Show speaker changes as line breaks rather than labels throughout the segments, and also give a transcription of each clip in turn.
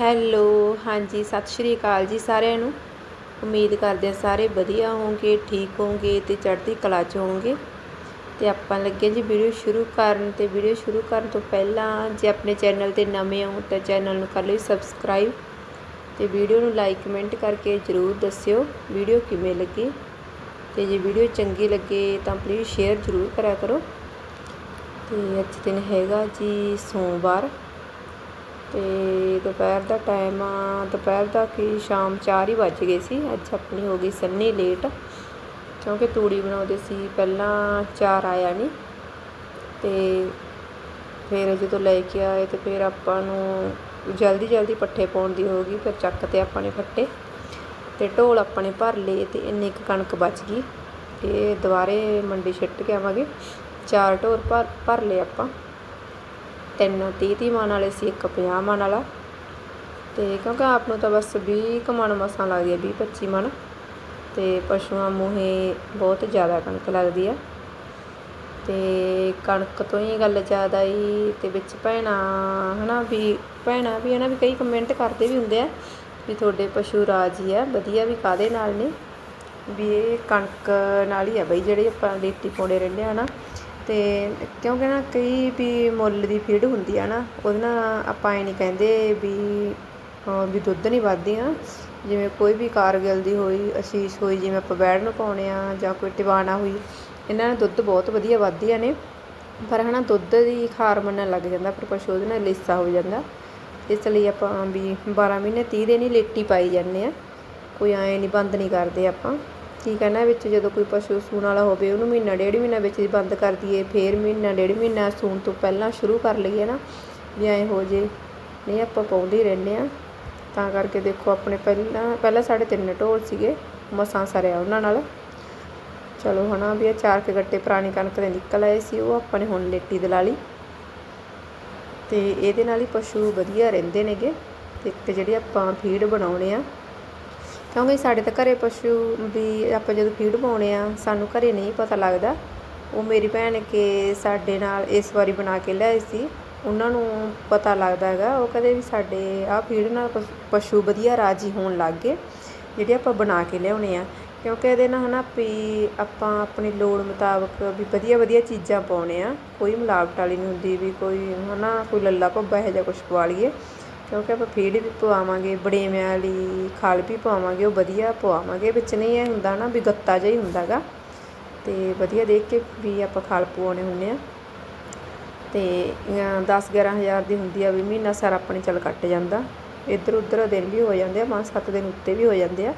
Hello, ਹਾਂਜੀ, ਸਤਿ ਸ਼੍ਰੀ ਅਕਾਲ ਜੀ ਸਾਰਿਆਂ ਨੂੰ। ਉਮੀਦ ਕਰਦੇ ਹਾਂ ਸਾਰੇ ਵਧੀਆ ਹੋਵੋਗੇ ਠੀਕ ਹੋਵੋਗੇ ਤੇ ਚੜ੍ਹਦੀ ਕਲਾ 'ਚ ਹੋਵੋਗੇ ਤੇ ਆਪਾਂ ਲੱਗੇ ਜੀ ਵੀਡੀਓ ਸ਼ੁਰੂ ਕਰਨ ਤੇ ਵੀਡੀਓ ਸ਼ੁਰੂ ਕਰਨ ਤੋਂ ਪਹਿਲਾਂ ਜੇ ਆਪਣੇ ਚੈਨਲ ਤੇ ਨਵੇਂ ਹੋ ਤਾਂ ਚੈਨਲ ਨੂੰ ਕਰ ਲਿਓ ਸਬਸਕ੍ਰਾਈਬ ਤੇ ਵੀਡੀਓ ਨੂੰ ਲਾਈਕ, ਕਮੈਂਟ ਕਰਕੇ ਜਰੂਰ ਦੱਸਿਓ ਵੀਡੀਓ ਕਿਵੇਂ ਲੱਗੀ। ਤੇ ਜੇ ਵੀਡੀਓ ਚੰਗੀ ਲੱਗੇ ਤਾਂ ਪਲੀਜ਼ ਸ਼ੇਅਰ ਜਰੂਰ ਕਰਿਆ ਕਰੋ। ਤੇ ਅੱਜ ਦਿਨ ਹੈਗਾ ਜੀ ਸੋਮਵਾਰ। ਤੇ ਦੁਪਹਿਰ ਦਾ ਟਾਈਮ ਆ, ਦੁਪਹਿਰ ਦਾ ਕੀ ਸ਼ਾਮ 4 ਹੀ ਵੱਜ ਗਏ ਸੀ, ਅੱਜ ਆਪਣੀ ਹੋ ਗਈ ਸੰਨੀ ਲੇਟ ਕਿਉਂਕਿ ਤੂੜੀ ਬਣਾਉਂਦੇ ਸੀ, ਪਹਿਲਾਂ ਚਾਰ ਆਇਆ ਨਹੀਂ ਤੇ ਫਿਰ ਜਦੋਂ ਲੈ ਕੇ ਆਏ ਤੇ ਫਿਰ ਆਪਾਂ ਨੂੰ ਜਲਦੀ ਜਲਦੀ ਪੱਠੇ ਪਾਉਣ ਦੀ ਹੋ ਗਈ, ਫਿਰ ਚੱਕ ਤੇ ਆਪਾਂ ਨੇ ਫੱਟੇ, ਤੇ ਢੋਲ ਆਪਾਂ ਨੇ ਭਰ ਲਏ ਤੇ ਇੰਨੀ ਕੁ ਕਣਕ ਬਚ ਗਈ ਇਹ ਦੁਬਾਰੇ ਮੰਡੀ ਛਿੱਟ ਕੇ ਆਵਾਂਗੇ, ਚਾਰ ਢੋਰ ਭਰ ਭਰ ਲਏ ਆਪਾਂ। ਤਿੰਨ 30 30 ਮਣ ਵਾਲੇ ਸੀ, ਇੱਕ 50 ਮਣ ਵਾਲਾ। ਤੇ ਕਿਉਂਕਿ ਆਪ ਨੂੰ ਤਾਂ ਬਸ 20 ਕੁ ਮਣ ਮਸਾਂ ਲੱਗਦੀ ਹੈ 20 25 ਮਣ। ਤੇ ਪਸ਼ੂਆਂ ਮੂਹੇ ਬਹੁਤ ਜ਼ਿਆਦਾ ਕਣਕ ਲੱਗਦੀ ਆ। ਤੇ ਕਣਕ ਤੋਂ ਹੀ ਗੱਲ ਜ਼ਿਆਦਾ ਹੀ ਤੇ ਵਿੱਚ ਭੈਣਾ, ਹਨਾ ਵੀ ਭੈਣਾ ਵੀ ਹਨਾ ਵੀ ਕਈ ਕਮੈਂਟ ਕਰਦੇ ਵੀ ਹੁੰਦੇ ਆ ਵੀ ਤੁਹਾਡੇ ਪਸ਼ੂ ਰਾਜੀ ਆ, ਵਧੀਆ ਵੀ ਕਾਦੇ ਨਾਲ ਨੇ? ਵੀ ਇਹ ਕਣਕ ਨਾਲ ਹੀ ਆ ਬਈ, ਜਿਹੜੇ ਆਪਾਂ ਲੇਟੀ ਪਾਉਂਦੇ ਰਹਿੰਦੇ ਆ ਨਾ ਅਤੇ ਕਿਉਂਕਿ ਨਾ ਕਈ ਵੀ ਮੁੱਲ ਦੀ ਫੀਡ ਹੁੰਦੀ ਆ ਨਾ, ਉਹਦੇ ਨਾਲ ਆਪਾਂ ਐਂ ਨਹੀਂ ਕਹਿੰਦੇ ਵੀ ਵੀ ਦੁੱਧ ਨਹੀਂ ਵੱਧਦੀਆਂ ਜਿਵੇਂ ਕੋਈ ਵੀ ਕਾਰਗਿਲ ਦੀ ਹੋਈ, ਅਸੀਸ ਹੋਈ, ਜਿਵੇਂ ਆਪਾਂ ਬੈੜ ਨੂੰ ਪਾਉਣੇ ਹਾਂ ਜਾਂ ਕੋਈ ਟਿਵਾਣਾ ਹੋਈ, ਇਹਨਾਂ ਨਾਲ ਦੁੱਧ ਬਹੁਤ ਵਧੀਆ ਵੱਧਦੀਆਂ ਨੇ। ਪਰ ਹੈ ਨਾ ਦੁੱਧ ਦੀ ਖਾਰ ਮੰਨਣ ਲੱਗ ਜਾਂਦਾ ਪਰ ਪਸ਼ੂ ਉਹਦੇ ਨਾਲ ਲਿੱਸਾ ਹੋ ਜਾਂਦਾ। ਇਸ ਲਈ ਆਪਾਂ ਵੀ 12 ਮਹੀਨੇ ਤੀਹ ਦਿਨ ਹੀ ਲੇਟੀ ਪਾਈ ਜਾਂਦੇ ਹਾਂ ਕੋਈ ਐਂ ਨਹੀਂ, ਬੰਦ ਨਹੀਂ ਕਰਦੇ ਆਪਾਂ। ਕੀ ਕਹਿਣਾ ਵਿੱਚ ਜਦੋਂ ਕੋਈ ਪਸ਼ੂ ਸੂਣ ਵਾਲਾ ਹੋਵੇ, ਉਹਨੂੰ ਮਹੀਨਾ ਡੇਢ ਮਹੀਨਾ ਵਿੱਚ ਹੀ ਬੰਦ ਕਰ ਦਈਏ, ਫੇਰ ਮਹੀਨਾ ਡੇਢ ਮਹੀਨਾ ਸੂਣ ਤੋਂ ਪਹਿਲਾਂ ਸ਼ੁਰੂ ਕਰ ਲਈਏ ਨਾ, ਵੀ ਐਂ ਹੋ ਜੇ। ਨਹੀਂ, ਆਪਾਂ ਪਾਉਂਦੇ ਹੀ ਰਹਿੰਦੇ ਆ ਤਾਂ ਕਰਕੇ ਦੇਖੋ, ਆਪਣੇ ਪਹਿਲਾਂ ਪਹਿਲਾਂ ਸਾਡੇ ਤਿੰਨ ਢੋਲ ਸੀਗੇ, ਮਸਾਂ ਸਰਿਆ ਉਹਨਾਂ ਨਾਲ। ਚਲੋ ਹਨਾ, ਵੀ ਇਹ ਚਾਰ ਕੇ ਗੱਟੇ ਪੁਰਾਣੀ ਕਣਕ ਦੇ ਨਿਕਲ ਆਏ ਸੀ, ਉਹ ਆਪਾਂ ਨੇ ਹੁਣ ਲੇਟੀ ਦਲਾ ਲਈ। ਤੇ ਇਹਦੇ ਨਾਲ ਹੀ ਪਸ਼ੂ ਵਧੀਆ ਰਹਿੰਦੇ ਨੇਗੇ। ਤੇ ਇੱਕ ਜਿਹੜੀ ਆਪਾਂ ਫੀਡ ਬਣਾਉਣੇ ਆ ਕਿਉਂਕਿ ਸਾਡੇ ਤਾਂ ਘਰੇ ਪਸ਼ੂ ਵੀ ਆਪਾਂ ਜਦੋਂ ਫੀਡ ਪਾਉਣੇ ਆ, ਸਾਨੂੰ ਘਰੇ ਨਹੀਂ ਪਤਾ ਲੱਗਦਾ। ਉਹ ਮੇਰੀ ਭੈਣ ਕੇ ਸਾਡੇ ਨਾਲ ਇਸ ਵਾਰੀ ਬਣਾ ਕੇ ਲਿਆਏ ਸੀ, ਉਹਨਾਂ ਨੂੰ ਪਤਾ ਲੱਗਦਾ ਹੈਗਾ। ਉਹ ਕਦੇ ਵੀ ਸਾਡੇ ਆਹ ਫੀਡ ਨਾਲ ਪਸ਼ੂ ਵਧੀਆ ਰਾਜੀ ਹੋਣ ਲੱਗ ਗਏ, ਜਿਹੜੇ ਆਪਾਂ ਬਣਾ ਕੇ ਲਿਆਉਣੇ ਆ। ਕਿਉਂਕਿ ਇਹਦੇ ਨਾਲ ਹਨਾ ਵੀ ਆਪਾਂ ਆਪਣੀ ਲੋੜ ਮੁਤਾਬਕ ਵੀ ਵਧੀਆ ਵਧੀਆ ਚੀਜ਼ਾਂ ਪਾਉਣੇ ਆ। ਕੋਈ ਮਿਲਾਵਟ ਵਾਲੀ ਨਹੀਂ ਹੁੰਦੀ ਵੀ ਕੋਈ ਹਨਾ, ਕੋਈ ਲੱਲਾ ਭੱਬਾ ਇਹੋ ਜਿਹਾ ਕੁਝ ਪਵਾ ਲਈਏ। ਕਿਉਂਕਿ ਆਪਾਂ ਫੀਡ ਵੀ ਪਵਾਵਾਂਗੇ, ਬੜੇਵਿਆਂ ਵਾਲੀ ਖਲ ਵੀ ਪਵਾਵਾਂਗੇ, ਉਹ ਵਧੀਆ ਪਵਾਵਾਂਗੇ, ਵਿੱਚ ਨਹੀਂ ਇਹ ਹੁੰਦਾ ਨਾ ਵੀ ਗੱਤਾ ਜਿਹਾ ਹੀ ਹੁੰਦਾ ਗਾ ਅਤੇ ਵਧੀਆ ਦੇਖ ਕੇ ਵੀ ਆਪਾਂ ਖਲ ਪਵਾਉਣੇ ਹੁੰਦੇ ਆ। ਤੇ 10 11000 ਦੀ ਹੁੰਦੀ ਆ ਵੀ ਮਹੀਨਾ ਸਾਰਾ ਆਪਣੇ ਚੱਲ ਕੱਟ ਜਾਂਦਾ। ਇੱਧਰ ਉੱਧਰ ਦਿਨ ਵੀ ਹੋ ਜਾਂਦੇ ਆ, ਪੰਜ ਸੱਤ ਦਿਨ ਉੱਤੇ ਵੀ ਹੋ ਜਾਂਦੇ ਆ।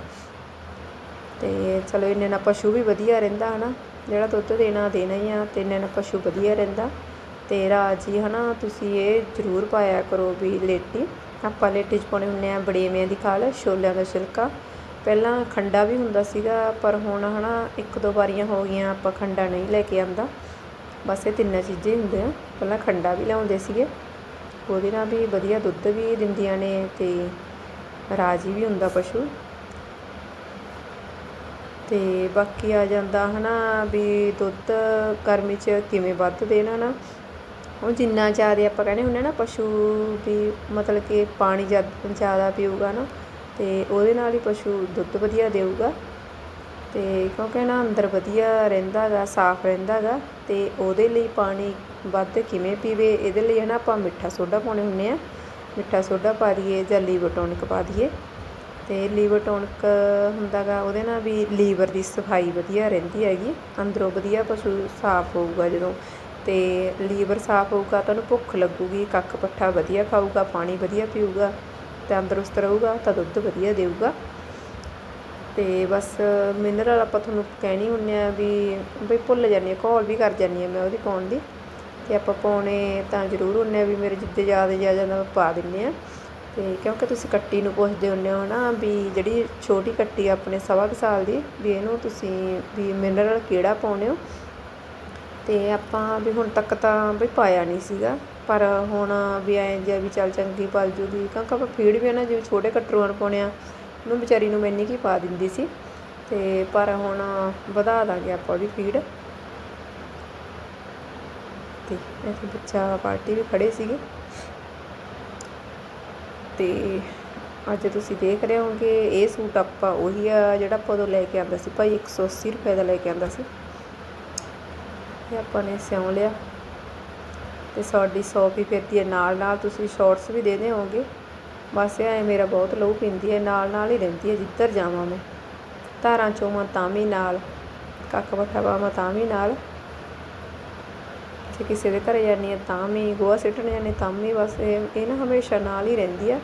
ਤੇ ਚਲੋ ਇੰਨੇ ਨਾਲ ਪਸ਼ੂ ਵੀ ਵਧੀਆ ਰਹਿੰਦਾ ਹਨਾ। ਜਿਹੜਾ ਦੁੱਧ ਦੇਣਾ ਦੇਣਾ ਹੀ ਆ, ਤੇ ਇੰਨੇ ਨਾਲ ਪਸ਼ੂ ਵਧੀਆ ਰਹਿੰਦਾ। ਅਤੇ ਰਾਜੀ ਹੈ ਨਾ ਤੁਸੀਂ ਇਹ ਜ਼ਰੂਰ ਪਾਇਆ ਕਰੋ ਵੀ ਲੇਟੀ। ਆਪਾਂ ਲੇਟੀ 'ਚ ਪਾਉਣੇ ਹੁੰਦੇ ਹਾਂ ਬੜੇਵਿਆਂ ਦੀ ਖਾਲ ਛੋਲਿਆਂ ਦਾ ਛਿਲਕਾ। ਪਹਿਲਾਂ ਖੰਡਾ ਵੀ ਹੁੰਦਾ ਸੀਗਾ, ਪਰ ਹੁਣ ਹੈ ਨਾ ਇੱਕ ਦੋ ਵਾਰੀਆਂ ਹੋ ਗਈਆਂ, ਆਪਾਂ ਖੰਡਾ ਨਹੀਂ ਲੈ ਕੇ ਆਉਂਦਾ ਬਸ ਇਹ ਤਿੰਨਾਂ ਚੀਜ਼ਾਂ ਹੀ ਹੁੰਦੀਆਂ। ਪਹਿਲਾਂ ਖੰਡਾ ਵੀ ਲਿਆਉਂਦੇ ਸੀਗੇ। ਉਹਦੇ ਨਾਲ ਵੀ ਵਧੀਆ ਦੁੱਧ ਵੀ ਦਿੰਦੀਆਂ ਨੇ ਅਤੇ ਰਾਜੀ ਵੀ ਹੁੰਦਾ ਪਸ਼ੂ। ਤੇ ਬਾਕੀ ਆ ਜਾਂਦਾ, ਹਨਾ, ਵੀ ਦੁੱਧ ਗਰਮੀ 'ਚ ਕਿਵੇਂ ਵੱਧ ਦੇਣਾ ਨਾ। ਉਹ ਜਿੰਨਾ ਜ਼ਿਆਦਾ ਆਪਾਂ ਕਹਿੰਦੇ ਹੁੰਦੇ ਨਾ ਪਸ਼ੂ ਵੀ ਮਤਲਬ ਕਿ ਪਾਣੀ ਜ਼ਿਆਦਾ ਪੀਊਗਾ ਨਾ ਅਤੇ ਉਹਦੇ ਨਾਲ ਹੀ ਪਸ਼ੂ ਦੁੱਧ ਵਧੀਆ ਦੇਊਗਾ। ਅਤੇ ਕਿਉਂਕਿ ਨਾ ਅੰਦਰ ਵਧੀਆ ਰਹਿੰਦਾ ਹੈਗਾ ਸਾਫ਼ ਰਹਿੰਦਾ ਗਾ ਅਤੇ ਉਹਦੇ ਲਈ ਪਾਣੀ ਵੱਧ ਕਿਵੇਂ ਪੀਵੇ, ਇਹਦੇ ਲਈ ਹੈ ਨਾ ਆਪਾਂ ਮਿੱਠਾ ਸੋਡਾ ਪਾਉਣੇ ਹੁੰਦੇ ਆ। ਮਿੱਠਾ ਸੋਡਾ ਪਾ ਦਈਏ ਜਾਂ ਲੀਵਰ ਟੋਨਿਕ ਪਾ ਦਈਏ। ਅਤੇ ਲੀਵਰ ਟੋਨਿਕ ਹੁੰਦਾ ਗਾ ਉਹਦੇ ਨਾਲ ਵੀ ਲੀਵਰ ਦੀ ਸਫ਼ਾਈ ਵਧੀਆ ਰਹਿੰਦੀ ਹੈਗੀ, ਅੰਦਰੋਂ ਵਧੀਆ ਪਸ਼ੂ ਸਾਫ਼ ਹੋਊਗਾ ਜਦੋਂ ਅਤੇ ਲੀਵਰ ਸਾਫ਼ ਹੋਊਗਾ ਤਾਂ ਉਹਨੂੰ ਭੁੱਖ ਲੱਗੂਗੀ, ਕੱਖ ਪੱਠਾ ਵਧੀਆ ਖਾਊਗਾ, ਪਾਣੀ ਵਧੀਆ ਪੀਊਗਾ, ਤੰਦਰੁਸਤ ਰਹੂਗਾ, ਤਾਂ ਦੁੱਧ ਵਧੀਆ ਦੇਊਗਾ। ਅਤੇ ਬਸ ਮਿਨਰਲ ਆਪਾਂ ਤੁਹਾਨੂੰ ਕਹਿਣੀ ਹੁੰਨੇ ਆ ਵੀ, ਬਈ ਭੁੱਲ ਜਾਂਦੀ ਹਾਂ, ਘੋਲ ਵੀ ਕਰ ਜਾਂਦੀ ਹਾਂ ਮੈਂ ਉਹਦੀ ਪਾਉਣ ਦੀ। ਅਤੇ ਆਪਾਂ ਪਾਉਣੇ ਤਾਂ ਜ਼ਰੂਰ ਹੁੰਨੇ ਆ ਵੀ ਮੇਰੇ ਜਿੱਦੇ ਜ਼ਿਆਦਾ ਜਾ ਜਾਂਦਾ ਪਾ ਦਿੰਨੇ ਆ। ਅਤੇ ਕਿਉਂਕਿ ਤੁਸੀਂ ਕੱਟੀ ਨੂੰ ਪੁੱਛਦੇ ਹੁੰਨੇ ਹੋ ਨਾ ਵੀ ਜਿਹੜੀ ਛੋਟੀ ਕੱਟੀ ਆਪਣੇ ਸਵਾ ਕੁ ਸਾਲ ਦੀ, ਵੀ ਇਹਨੂੰ ਤੁਸੀਂ ਵੀ ਮਿਨਰਲ ਕਿਹੜਾ ਪਾਉਨੇ ਹੋ? ਅਤੇ ਆਪਾਂ ਵੀ ਹੁਣ ਤੱਕ ਤਾਂ ਬਈ ਪਾਇਆ ਨਹੀਂ ਸੀਗਾ। ਪਰ ਹੁਣ ਵੀ ਐਂ ਜਿਹਾ ਵੀ ਚੱਲ ਚੰਗੀ ਪਲ ਜੂਗੀ, ਕਿਉਂਕਿ ਆਪਾਂ ਫੀਡ ਵੀ ਨਾ, ਜਿਵੇਂ ਛੋਟੇ ਕਟਰੂਆਂ ਨੂੰ ਪਾਉਣੇ ਆ, ਉਹਨੂੰ ਵਿਚਾਰੀ ਨੂੰ ਮੈਨੀ ਕੀ ਪਾ ਦਿੰਦੀ ਸੀ। ਅਤੇ ਪਰ ਹੁਣ ਵਧਾ ਦਾਂਗੇ ਆਪਾਂ ਉਹਦੀ ਫੀਡ ਅਤੇ ਇੱਥੇ ਬੱਚਾ ਪਾਰਟੀ ਵੀ ਖੜ੍ਹੇ ਸੀਗੇ। ਅਤੇ ਅੱਜ ਤੁਸੀਂ ਦੇਖ ਰਹੇ ਹੋਗੇ ਇਹ ਸੂਟ ਆਪਾਂ ਉਹੀ ਆ ਜਿਹੜਾ ਆਪਾਂ ਉਦੋਂ ਲੈ ਕੇ ਆਂਦਾ ਸੀ, ਭਾਈ 180 ਰੁਪਏ ਦਾ ਲੈ ਕੇ ਆਂਦਾ ਸੀ। ਇਹ ਆਪਾਂ ਨੇ ਸਿਉਂ ਲਿਆ। ਤੇ ਸਾਡੀ ਸੌਪ ਹੀ ਫਿਰਦੀ ਹੈ। ਨਾਲ ਨਾਲ ਤੁਸੀਂ ਸ਼ਾਰਟਸ ਵੀ ਦੇਦੇ ਹੋਗੇ ਬਸ ਇਹ ਮੇਰਾ ਬਹੁਤ ਲਹੂ ਪਿੰਦੀ ਹੈ। ਨਾਲ ਨਾਲ ਹੀ ਰਹਿੰਦੀ ਹੈ। ਜਿੱਧਰ ਜਾਵਾਂ ਮੈਂ। ਧਾਰਾਂ ਚੋਵਾਂ ਤਾਂ ਵੀ ਨਾਲ। ਕੱਖ ਬੱਠਾ ਪਾਵਾਂ ਤਾਂ ਵੀ ਨਾਲ। ਜੇ ਕਿਸੇ ਦੇ ਘਰੇ ਜਾਂਦੀ ਹਾਂ ਤਾਂ ਵੀ। ਗੋਹਾ ਸਿੱਟਣ ਜਾਂਦੀ ਤਾਂ ਵੀ। ਬਸ ਇਹ ਇਹ ਨਾ ਹਮੇਸ਼ਾ ਨਾਲ ਹੀ ਰਹਿੰਦੀ ਆ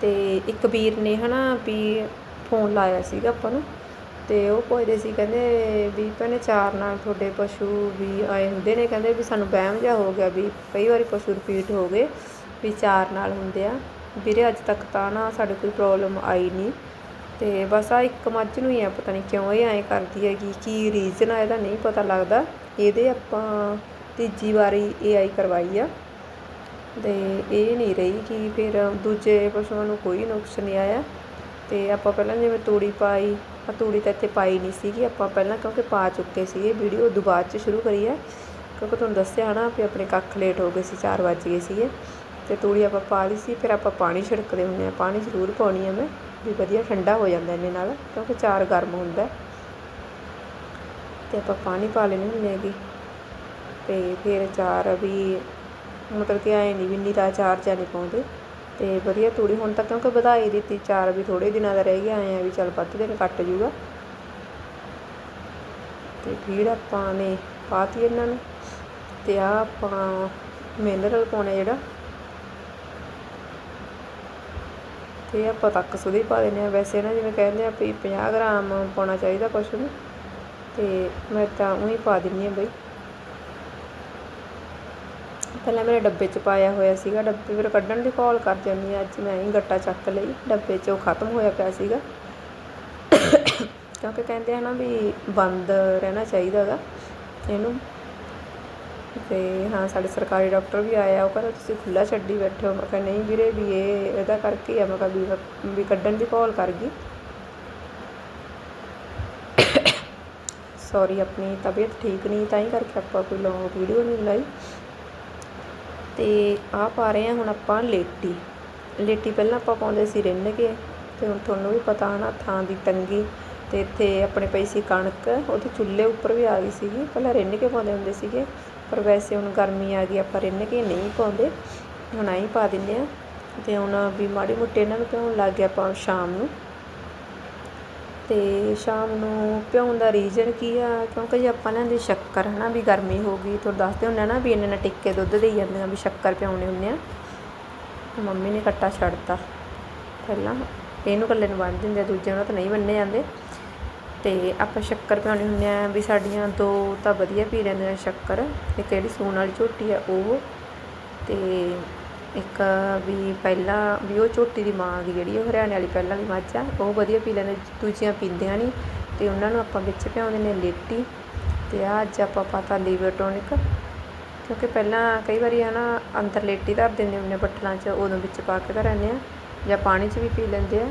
ਤੇ ਇੱਕ ਵੀਰ ਨੇ ਹਨਾ ਵੀ ਫੋਨ ਲਾਇਆ ਸੀਗਾ ਆਪਾਂ ਨੂੰ। ਅਤੇ ਉਹ ਪੁੱਛਦੇ ਸੀ, ਕਹਿੰਦੇ ਵੀ ਭੈਣੇ ਚਾਰ ਨਾਲ ਤੁਹਾਡੇ ਪਸ਼ੂ ਵੀ ਆਏ ਹੁੰਦੇ ਨੇ, ਕਹਿੰਦੇ ਵੀ ਸਾਨੂੰ ਵਹਿਮ ਜਿਹਾ ਹੋ ਗਿਆ ਵੀ ਕਈ ਵਾਰੀ ਪਸ਼ੂ ਰਿਪੀਟ ਹੋ ਗਏ ਵੀ ਚਾਰ ਨਾਲ ਹੁੰਦੇ ਆ। ਵੀਰੇ, ਅੱਜ ਤੱਕ ਤਾਂ ਨਾ ਸਾਡੇ ਕੋਈ ਪ੍ਰੋਬਲਮ ਆਈ ਨਹੀਂ ਅਤੇ ਬਸ ਆ ਇੱਕ ਮੱਝ ਨੂੰ ਹੀ ਆ, ਪਤਾ ਨਹੀਂ ਕਿਉਂ ਇਹ ਐਂ ਕਰਦੀ ਹੈਗੀ, ਕੀ ਰੀਜ਼ਨ ਆ ਇਹਦਾ ਨਹੀਂ ਪਤਾ ਲੱਗਦਾ। ਇਹਦੇ ਆਪਾਂ ਤੀਜੀ ਵਾਰੀ ਏਆਈ ਕਰਵਾਈ ਆ ਅਤੇ ਇਹ ਨਹੀਂ ਰਹੀ ਕਿ ਫਿਰ ਦੂਜੇ ਪਸ਼ੂਆਂ ਨੂੰ ਕੋਈ ਨੁਕਸ ਨਹੀਂ ਆਇਆ। ਅਤੇ ਆਪਾਂ ਪਹਿਲਾਂ ਜਿਵੇਂ ਤੂੜੀ ਪਾਈ ਆ ਤੂੜੀ ਤਾਂ ਇੱਥੇ ਪਾਈ ਨਹੀਂ ਸੀਗੀ, ਆਪਾਂ ਪਹਿਲਾਂ ਕਿਉਂਕਿ ਪਾ ਚੁੱਕੇ ਸੀਗੇ, ਵੀਡੀਓ ਦੁਬਾਰਾ ਚ ਸ਼ੁਰੂ ਕਰੀ ਹੈ। ਕਿਉਂਕਿ ਤੁਹਾਨੂੰ ਦੱਸਿਆ ਨਾ ਵੀ ਆਪਣੇ ਕੱਖ ਲੇਟ ਹੋ ਗਏ ਸੀ 4 ਵਜ ਗਏ ਸੀਗੇ। ਤੇ ਤੂੜੀ ਆਪਾਂ ਪਾ ਲਈ ਸੀ, ਫਿਰ ਆਪਾਂ ਪਾਣੀ ਛਿੜਕਦੇ ਹੁੰਦੇ ਆ ਪਾਣੀ ਜ਼ਰੂਰ ਪਾਉਣੀ ਆ ਮੈਂ, ਵੀ ਵਧੀਆ ਠੰਡਾ ਹੋ ਜਾਂਦਾ ਇਹਨੇ ਨਾਲ, ਕਿਉਂਕਿ ਚਾਰ ਗਰਮ ਹੁੰਦਾ। ਤੇ ਆਪਾਂ ਪਾਣੀ ਪਾ ਲੈਣੇ ਹੁੰਦੇ ਹੈਗੇ। ਤੇ ਫਿਰ ਚਾਰ ਵੀ ਮਤਲਬ ਕਿ ਐ ਨਹੀਂ ਵੀ ਨੀਰਾ ਚਾਰ ਜਾਂ ਨਹੀਂ ਪਾਉਂਦੇ। ਅਤੇ ਵਧੀਆ ਤੂੜੀ ਹੁਣ ਤੱਕ ਕਿਉਂਕਿ ਵਧਾਈ ਦਿੱਤੀ, ਚਾਰ ਵੀ ਥੋੜ੍ਹੇ ਦਿਨਾਂ ਦਾ ਰਹਿ ਗਿਆ ਆਏ ਆ ਵੀ ਚੱਲ ਵੱਧ ਦਿਨ ਕੱਟ ਜੂਗਾ। ਅਤੇ ਫੀਡ ਆਪਾਂ ਨੇ ਪਾਤੀ ਇਹਨਾਂ ਨੂੰ ਅਤੇ ਆ ਆਪਾਂ ਮਿਨਰਲ ਪਾਉਣਾ ਜਿਹੜਾ। ਤੇ ਆਪਾਂ ਤੱਕ ਸੁਧੀ ਪਾ ਦਿੰਦੇ ਆ ਵੈਸੇ ਨਾ ਜਿਵੇਂ ਕਹਿੰਦੇ ਆ ਵੀ 50 ਗ੍ਰਾਮ ਪਾਉਣਾ ਚਾਹੀਦਾ ਪਸ਼ੂ ਨੂੰ ਤੇ ਮੈਂ ਤਾਂ ਉਹੀ ਪਾ ਦਿੰਨੀ ਆ ਬਈ। ਪਹਿਲਾਂ ਮੇਰੇ ਡੱਬੇ 'ਚ ਪਾਇਆ ਹੋਇਆ ਸੀਗਾ, ਡੱਬੇ ਫਿਰ ਕੱਢਣ ਦੀ ਕਾਲ ਕਰ ਜਾਂਦੀ ਹਾਂ, ਅੱਜ ਮੈਂ ਹੀ ਗੱਟਾ ਚੱਕ ਲਈ, ਡੱਬੇ 'ਚ ਉਹ ਖਤਮ ਹੋਇਆ ਪਿਆ ਸੀਗਾ। ਕਿਉਂਕਿ ਕਹਿੰਦੇ ਆ ਨਾ ਵੀ ਬੰਦ ਰਹਿਣਾ ਚਾਹੀਦਾ ਹੈਗਾ ਇਹਨੂੰ। ਤੇ ਹਾਂ, ਸਾਡੇ ਸਰਕਾਰੀ ਡਾਕਟਰ ਵੀ ਆਇਆ, ਉਹ ਕਹਿੰਦਾ ਤੁਸੀਂ ਖੁੱਲਾ ਛੱਡੀ ਬੈਠੇ ਹੋ। ਮੈਂ ਕਿਹਾ, ਨਹੀਂ ਵੀਰੇ ਵੀ ਇਹ, ਇਹਦਾ ਕਰਕੇ ਆ। ਮੈਂ ਕਿਹਾ ਵੀ ਵੀ ਕੱਢਣ ਦੀ ਕਾਲ ਕਰ ਗਈ। ਸੌਰੀ ਆਪਣੀ ਤਬੀਅਤ ਠੀਕ ਨਹੀਂ, ਤਾਂ ਹੀ ਕਰਕੇ ਆਪਾਂ ਕੋਈ ਲੌਂਗ ਵੀਡੀਓ ਨਹੀਂ ਲਾਈ। ਤੇ ਆਹ ਪਾ ਰਹੇ ਹਾਂ ਹੁਣ ਆਪਾਂ ਲੇਟੀ। ਲੇਟੀ ਪਹਿਲਾਂ ਆਪਾਂ ਪਾਉਂਦੇ ਸੀ ਰਿੰਨ ਕੇ ਤੇ ਹੁਣ ਤੁਹਾਨੂੰ ਵੀ ਪਤਾ ਨਾ ਥਾਂ ਦੀ ਤੰਗੀ ਤੇ ਇੱਥੇ ਆਪਣੇ ਪਈ ਸੀ ਕਣਕ, ਉਹਦੇ ਚੁੱਲ੍ਹੇ ਉੱਪਰ ਵੀ ਆ ਗਈ ਸੀਗੀ। ਪਹਿਲਾਂ ਰਿੰਨ ਕੇ ਪਾਉਂਦੇ ਹੁੰਦੇ ਸੀਗੇ, ਪਰ ਵੈਸੇ ਹੁਣ ਗਰਮੀ ਆ ਗਈ, ਆਪਾਂ ਰਿੰਨ ਕੇ ਨਹੀਂ ਪਾਉਂਦੇ। ਹੁਣ ਆਈ ਪਾ ਦਿੰਦੇ ਆ ਤੇ ਹੁਣ ਵੀ ਮਾੜੀ ਮੋਟੀ ਇਹਨਾਂ ਨੂੰ ਭਿਉਣ ਲੱਗ ਗਿਆ ਆਪਾਂ ਸ਼ਾਮ ਨੂੰ। ਅਤੇ ਸ਼ਾਮ ਨੂੰ ਭਿਉਣ ਦਾ ਰੀਜ਼ਨ ਕੀ ਆ? ਕਿਉਂਕਿ ਜੇ ਆਪਾਂ ਲੈਂਦੇ ਸ਼ੱਕਰ ਹੈ ਨਾ ਵੀ ਗਰਮੀ ਹੋ ਗਈ, ਤੁਹਾਨੂੰ ਦੱਸਦੇ ਹੁੰਦੇ ਨਾ ਵੀ ਇੰਨੇ ਨਾ ਟਿੱਕੇ ਦੁੱਧ ਦੇਈ ਜਾਂਦੇ ਆ ਵੀ ਸ਼ੱਕਰ ਪਿਆਉਣੇ ਹੁੰਦੇ ਆ। ਮੰਮੀ ਨੇ ਕੱਟਾ ਛੱਡਤਾ ਪਹਿਲਾਂ। ਇਹਨੂੰ ਇਕੱਲੇ ਨੂੰ ਬੰਨ ਦਿੰਦੇ ਆ ਦੂਜੇ ਨੂੰ ਤਾਂ ਨਹੀਂ ਬੰਨੇ ਜਾਂਦੇ। ਅਤੇ ਆਪਾਂ ਸ਼ੱਕਰ ਪਿਆਉਣੇ ਹੁੰਦੇ ਆ ਵੀ ਸਾਡੀਆਂ ਦੋ ਤਾਂ ਵਧੀਆ ਪੀ ਲੈਂਦੇ ਆ ਸ਼ੱਕਰ। ਇੱਕ ਜਿਹੜੀ ਸੂਣ ਵਾਲੀ ਝੋਟੀ ਆ ਉਹ। ਅਤੇ ਇੱਕ ਵੀ ਪਹਿਲਾਂ ਵੀ ਉਹ ਝੋਟੀ ਦੀ ਮਾਂ ਦੀ ਜਿਹੜੀ, ਉਹ ਹਰਿਆਣੇ ਵਾਲੀ ਪਹਿਲਾਂ ਵੀ ਮੱਝ ਆ, ਉਹ ਵਧੀਆ ਪੀ ਲੈਂਦੇ, ਦੂਜੀਆਂ ਪੀਂਦੀਆਂ ਨਹੀਂ ਅਤੇ ਉਹਨਾਂ ਨੂੰ ਆਪਾਂ ਵਿੱਚ ਪਿਆਉਂਦੇ ਨੇ ਲੇਟੀ ਅਤੇ ਆਹ ਅੱਜ ਆਪਾਂ ਪਾਤਾ ਲੀਵਰ ਟੋਨਿਕ। ਕਿਉਂਕਿ ਪਹਿਲਾਂ ਕਈ ਵਾਰੀ ਹੈ ਨਾ ਅੰਦਰ ਲੇਟੀ ਧਰ ਦਿੰਦੇ ਹੁੰਦੇ ਬੱਟਲਾਂ 'ਚ, ਉਦੋਂ ਵਿੱਚ ਪਾ ਕੇ ਧਰਾਂਦੇ ਆ ਜਾਂ ਪਾਣੀ 'ਚ ਵੀ ਪੀ ਲੈਂਦੇ ਆ।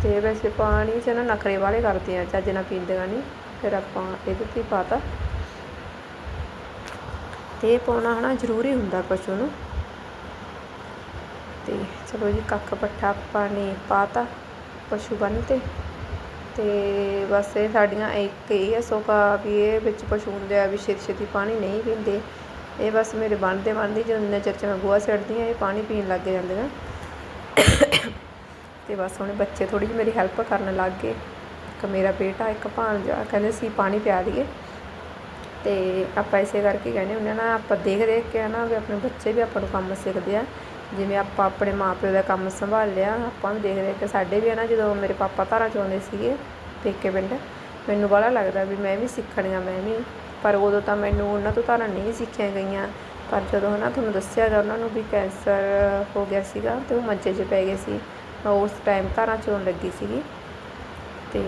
ਅਤੇ ਵੈਸੇ ਪਾਣੀ 'ਚ ਨਾ ਨਖਰੇ ਵਾਲੇ ਕਰਦੇ ਆ, ਚੱਜ ਨਾਲ ਪੀਂਦੀਆਂ ਨਹੀਂ ਫਿਰ ਆਪਾਂ ਇਹਦੇ 'ਤੇ ਪਾਤਾ। ਤੇ ਪਾਉਣਾ ਹਨਾ ਜ਼ਰੂਰੀ ਹੁੰਦਾ ਪਸ਼ੂ ਨੂੰ ਅਤੇ ਚਲੋ ਜੀ, ਕੱਖ ਪੱਠਾ ਆਪਾਂ ਨੇ ਪਾਤਾ, ਪਸ਼ੂ ਬੰਨ ਤੇ। ਅਤੇ ਬਸ ਇਹ ਸਾਡੀਆਂ ਇੱਕ ਇਹ ਹੈ ਸੋਕਾ ਵੀ ਇਹ ਵਿੱਚ ਪਸ਼ੂ ਹੁੰਦੇ ਆ ਵੀ ਛੇਤੀ ਛੇਤੀ ਪਾਣੀ ਨਹੀਂ ਪੀਂਦੇ। ਇਹ ਬਸ ਮੇਰੇ ਬਣਦੇ ਬਣਦੇ ਜਦੋਂ ਚਿਰ ਚ ਮੈਂ ਗੋਹਾ ਛੱਡਦੀ ਆ ਇਹ ਪਾਣੀ ਪੀਣ ਲੱਗ ਜਾਂਦੇ ਆ ਤੇ ਬਸ ਹੁਣ ਬੱਚੇ ਥੋੜੀ ਜਿਹੀ ਮੇਰੀ ਹੈਲਪ ਕਰਨ ਲੱਗ ਗਏ। ਇੱਕ ਮੇਰਾ ਬੇਟਾ, ਇੱਕ ਭਾਣਜਾ, ਕਹਿੰਦੇ ਸੀ ਪਾਣੀ ਪਿਆ ਦਈਏ ਤੇ ਆਪਾਂ ਇਸੇ ਕਰਕੇ ਕਹਿੰਦੇ ਹੁੰਦੇ ਨਾ, ਆਪਾਂ ਦੇਖ ਦੇਖ ਕੇ ਨਾ ਵੀ ਆਪਣੇ ਬੱਚੇ ਵੀ ਆਪਾਂ ਨੂੰ ਕੰਮ ਸਿੱਖਦੇ ਆ। ਜਿਵੇਂ ਆਪਾਂ ਆਪਣੇ ਮਾਪਿਓ ਦਾ ਕੰਮ ਸੰਭਾਲਿਆ ਆਪਾਂ ਵੀ ਦੇਖਦੇ ਦੇਖ ਕੇ ਸਾਡੇ ਵੀ ਆ ਨਾ, ਜਦੋਂ ਮੇਰੇ ਪਾਪਾ ਧਾਰਾਂ ਚੋਂਦੇ ਸੀਗੇ ਪੇਕੇ ਪਿੰਡ, ਮੈਨੂੰ ਬੜਾ ਲੱਗਦਾ ਵੀ ਮੈਂ ਵੀ ਸਿੱਖਣੀਆਂ ਮੈਂ ਵੀ। ਪਰ ਉਦੋਂ ਤਾਂ ਮੈਨੂੰ ਉਹਨਾਂ ਤੋਂ ਧਾਰਾਂ ਨਹੀਂ ਸਿੱਖੀਆਂ ਗਈਆਂ। ਪਰ ਜਦੋਂ ਹਨਾ ਤੁਹਾਨੂੰ ਦੱਸਿਆ ਗਿਆ ਉਹਨਾਂ ਨੂੰ ਵੀ ਕੈਂਸਰ ਹੋ ਗਿਆ ਸੀਗਾ ਤੇ ਉਹ ਮੰਜੇ 'ਚ ਪੈ ਗਏ ਸੀ, ਮੈਂ ਉਸ ਟਾਈਮ ਧਾਰਾਂ ਚੋਣ ਲੱਗੀ ਸੀਗੀ। ਤੇ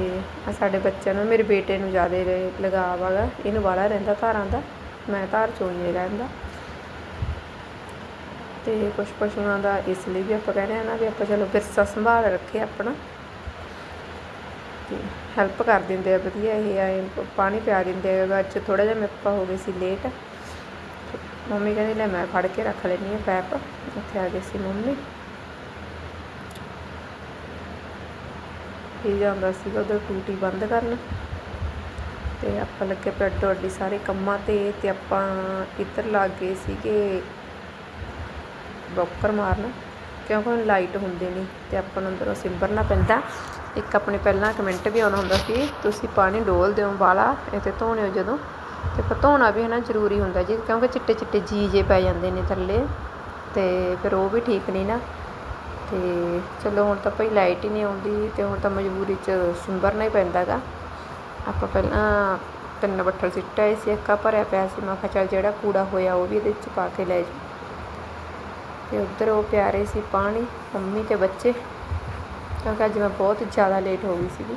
ਆ ਸਾਡੇ ਬੱਚਿਆਂ ਨੂੰ, ਮੇਰੇ ਬੇਟੇ ਨੂੰ ਜ਼ਿਆਦਾ ਲਗਾਵ ਹੈਗਾ, ਇਹਨੂੰ ਬਾਹਲਾ ਰਹਿੰਦਾ ਧਾਰਾਂ ਦਾ, ਮੈਂ ਧਾਰ ਚੋਣੀ ਰਹਿੰਦਾ ਤੇ ਕੁਛ ਪਸ਼ੂਆਂ ਦਾ ਇਸ ਲਈ ਵੀ ਆਪਾਂ ਕਹਿੰਦੇ ਆ ਨਾ ਵੀ ਆਪਾਂ ਚਲੋ ਵਿਰਸਾ ਸੰਭਾਲ ਰੱਖੇ ਆਪਣਾ। ਤੇ ਹੈਲਪ ਕਰ ਦਿੰਦੇ ਆ, ਵਧੀਆ ਇਹ ਆਏ ਪਾਣੀ ਪਿਆ ਦਿੰਦੇ ਆ ਅੱਜ ਥੋੜਾ ਜਿਹਾ ਮੇਪਾ ਹੋ ਗਏ ਸੀ ਲੇਟ ਮੰਮੀ ਕਹਿੰਦੀ, ਲੈ ਮੈਂ ਫੜ ਕੇ ਰੱਖ ਲੈਣੀ ਆ ਪੈਪ, ਉੱਥੇ ਆ ਗਏ ਸੀ ਮੰਮੀ। ਇਹ ਜਾਂਦਾ ਸੀਗਾ ਉਧਰ ਟੂਟੀ ਬੰਦ ਕਰਨ। ਤੇ ਆਪਾਂ ਲੱਗੇ ਪਏ ਅੱਡੋ ਸਾਰੇ ਕੰਮਾਂ ਤੇ ਤੇ ਆਪਾਂ ਇੱਧਰ ਲੱਗ ਗਏ ਸੀਗੇ ਬੋਕਰ ਮਾਰਨ, ਕਿਉਂਕਿ ਹੁਣ ਲਾਈਟ ਹੁੰਦੀ ਨਹੀਂ ਤੇ ਆਪਾਂ ਨੂੰ ਅੰਦਰੋਂ ਸਿੰਬਰਨਾ ਪੈਂਦਾ। ਇੱਕ ਆਪਣੇ ਪਹਿਲਾਂ ਕਮੈਂਟ ਵੀ ਆਉਣਾ ਹੁੰਦਾ ਸੀ, ਤੁਸੀਂ ਪਾਣੀ ਡੋਲ ਦਿਓ ਵਾਲਾ ਇਹ ਤੇ ਧੋਣੇ ਜਦੋਂ। ਤੇ ਧੋਣਾ ਵੀ ਹੈ ਨਾ ਜ਼ਰੂਰੀ ਹੁੰਦਾ ਜੀ, ਕਿਉਂਕਿ ਚਿੱਟੇ ਚਿੱਟੇ ਜੀ ਜੇ ਪੈ ਜਾਂਦੇ ਨੇ ਥੱਲੇ, ਤੇ ਫਿਰ ਉਹ ਵੀ ਠੀਕ ਨਹੀਂ ਨਾ। ਤੇ ਚਲੋ ਹੁਣ ਤਾਂ ਭਾਈ ਲਾਈਟ ਹੀ ਨਹੀਂ ਆਉਂਦੀ ਤੇ ਹੁਣ ਤਾਂ ਮਜਬੂਰੀ 'ਚ ਸਿੰਬਰਨਾ ਹੀ ਪੈਂਦਾ ਗਾ ਆਪਾਂ ਪਹਿਲਾਂ ਤਿੰਨ ਬੱਠਲ ਸਿੱਟ ਆਏ ਸੀ, ਇੱਕਾ ਭਰਿਆ ਪਿਆ ਸੀ, ਮੈਂ ਕਿਹਾ ਚੱਲ ਜਿਹੜਾ ਕੂੜਾ ਹੋਇਆ ਉਹ ਵੀ ਇਹਦੇ 'ਚ ਪਾ ਕੇ ਲੈ ਜਾ ਤੇ ਉੱਧਰ ਉਹ ਪਿਆਰੇ ਸੀ ਪਾਣੀ, ਮੰਮੀ ਤੇ ਬੱਚੇ। ਕਿਉਂਕਿ ਅੱਜ ਮੈਂ ਬਹੁਤ ਜ਼ਿਆਦਾ ਲੇਟ ਹੋ ਗਈ ਸੀਗੀ।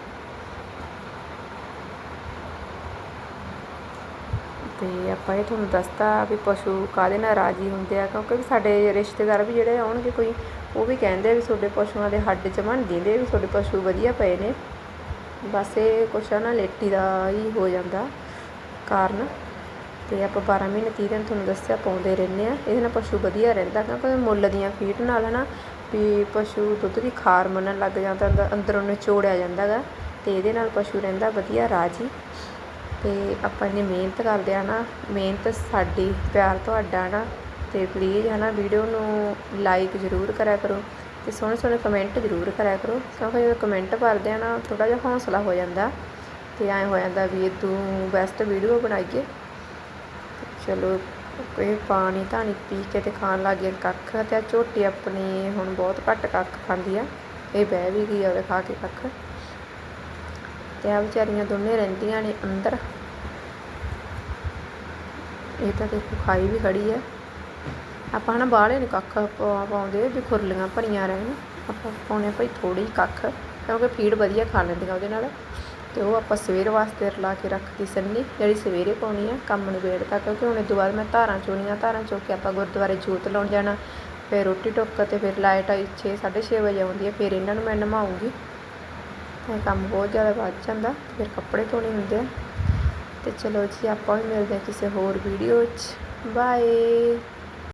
ਤੇ ਆਪਾਂ ਇਹ ਤੁਹਾਨੂੰ ਦੱਸਤਾ ਵੀ ਪਸ਼ੂ ਕਾਹਦੇ ਨਾਲ ਰਾਜੀ ਹੁੰਦੇ ਆ, ਕਿਉਂਕਿ ਵੀ ਸਾਡੇ ਰਿਸ਼ਤੇਦਾਰ ਵੀ ਜਿਹੜੇ ਆਉਣਗੇ ਕੋਈ, ਉਹ ਵੀ ਕਹਿੰਦੇ ਆ ਵੀ ਤੁਹਾਡੇ ਪਸ਼ੂਆਂ ਦੇ ਹੱਡ ਚਮਣ ਦਿੰਦੇ ਵੀ ਤੁਹਾਡੇ ਪਸ਼ੂ ਵਧੀਆ ਪਏ ਨੇ। ਬਸ ਇਹ ਕੁਛ ਆ ਨਾ, ਲੇਟੀ ਦਾ ਹੀ ਹੋ ਜਾਂਦਾ ਕਾਰਨ। ਤੇ ਆਪਾਂ 12 ਮਹੀਨੇ 30 ਦਿਨ ਤੁਹਾਨੂੰ ਦੱਸਿਆ ਪਾਉਂਦੇ ਰਹਿੰਦੇ ਆ। ਇਹਦੇ ਨਾਲ ਪਸ਼ੂ ਵਧੀਆ ਰਹਿੰਦਾ ਕਿਉਂਕਿ ਮੁੱਲ ਦੀਆਂ ਫੀਡ ਨਾਲ ਹਨਾ, ਵੀ ਪਸ਼ੂ ਦੁੱਧ ਦੀ ਖਾਰ ਮੰਨਣ ਲੱਗ ਜਾਂਦਾ ਅੰਦਰ- ਅੰਦਰੋਂ ਨਿਚੋੜਿਆ ਜਾਂਦਾ ਗਾ ਤੇ ਇਹਦੇ ਨਾਲ ਪਸ਼ੂ ਰਹਿੰਦਾ ਵਧੀਆ ਰਾਜੀ। ਤੇ ਆਪਾਂ ਇੰਨੀ ਮਿਹਨਤ ਕਰਦੇ ਆ ਨਾ, ਮਿਹਨਤ ਸਾਡੀ, ਪਿਆਰ ਤੁਹਾਡਾ ਨਾ, ਤੇ ਪਲੀਜ਼ ਹੈ ਨਾ ਵੀਡੀਓ ਨੂੰ ਲਾਈਕ ਜ਼ਰੂਰ ਕਰਿਆ ਕਰੋ ਤੇ ਸੋਹਣੇ ਸੋਹਣੇ ਕਮੈਂਟ ਜ਼ਰੂਰ ਕਰਿਆ ਕਰੋ, ਕਿਉਂਕਿ ਜਦੋਂ ਕਮੈਂਟ ਕਰਦੇ ਆ ਨਾ ਥੋੜਾ ਜਿਹਾ ਹੌਸਲਾ ਹੋ ਜਾਂਦਾ ਤੇ ਐਂ ਹੋ ਜਾਂਦਾ ਵੀ ਇਹ ਤੂੰ ਬੈਸਟ ਵੀਡੀਓ ਬਣਾਈਏ। ਚਲੋ, ਇਹ ਪਾਣੀ ਧਾਣੀ ਪੀ ਕੇ ਤੇ ਖਾਣ ਲੱਗ ਗਏ ਕੱਖ ਤੇ ਆ ਝੋਟੀ ਆਪਣੀ ਹੁਣ ਬਹੁਤ ਘੱਟ ਕੱਖ ਖਾਂਦੀ ਆ। ਇਹ ਬਹਿ ਵੀ ਗਈ ਆ ਉਹਦੇ ਖਾ ਕੇ ਕੱਖ। ਤੇ ਆ ਵਿਚਾਰੀਆਂ ਦੋਨੇ ਰਹਿੰਦੀਆਂ ਨੇ ਅੰਦਰ। ਇਹ ਤਾਂ ਦੇਖੋ ਖਾਈ ਵੀ ਖੜੀ ਆ। ਆਪਾਂ ਨਾ ਬਾਹਲੇ ਨੂੰ ਕੱਖ ਪਾਉਂਦੇ, ਵੀ ਖੁਰਲੀਆਂ ਭਰੀਆਂ ਰਹਿਣ। ਆਪਾਂ ਪਾਉਣੇ ਭਾਈ ਥੋੜੀ ਕੱਖ ਕਿਉਂਕਿ ਫੀਡ ਵਧੀਆ ਖਾ ਲੈਂਦੀਆਂ ਉਹਦੇ ਨਾਲ। ਤੇ ਉਹ ਆਪਾਂ ਸਵੇਰ ਵਾਸਤੇ ਰਲਾ ਕੇ ਰੱਖਦੀ ਸੰਨੀ, ਜਿਹੜੀ ਸਵੇਰੇ ਪਾਉਣੀ ਆ, ਕੰਮ ਨੂੰ ਵੇੜਦਾ ਕਿਉਂਕਿ ਹੁਣ ਇਹ ਤੋਂ ਬਾਅਦ ਮੈਂ ਧਾਰਾਂ ਚੋਣੀਆਂ, ਧਾਰਾਂ ਚੋ ਕੇ ਆਪਾਂ ਗੁਰਦੁਆਰੇ ਜੋਤ ਲਾਉਣ ਜਾਣਾ। ਫਿਰ ਰੋਟੀ ਟੁੱਕ ਤੇ ਫਿਰ ਲਾਈਟ ਆਈ 6 6:30 ਵਜੇ ਆਉਂਦੀ ਹੈ ਫਿਰ ਇਹਨਾਂ ਨੂੰ ਮੈਂ ਨਵਾਉਂਗੀ ਤੇ ਕੰਮ ਬਹੁਤ ਜ਼ਿਆਦਾ ਵੱਧ ਜਾਂਦਾ, ਫਿਰ ਕੱਪੜੇ ਧੋਣੇ ਹੁੰਦੇ ਆ। ਤੇ ਚਲੋ ਜੀ, ਆਪਾਂ ਵੀ ਮਿਲਦੇ ਹਾਂ ਕਿਸੇ ਹੋਰ ਵੀਡੀਓ 'ਚ। ਬਾਏ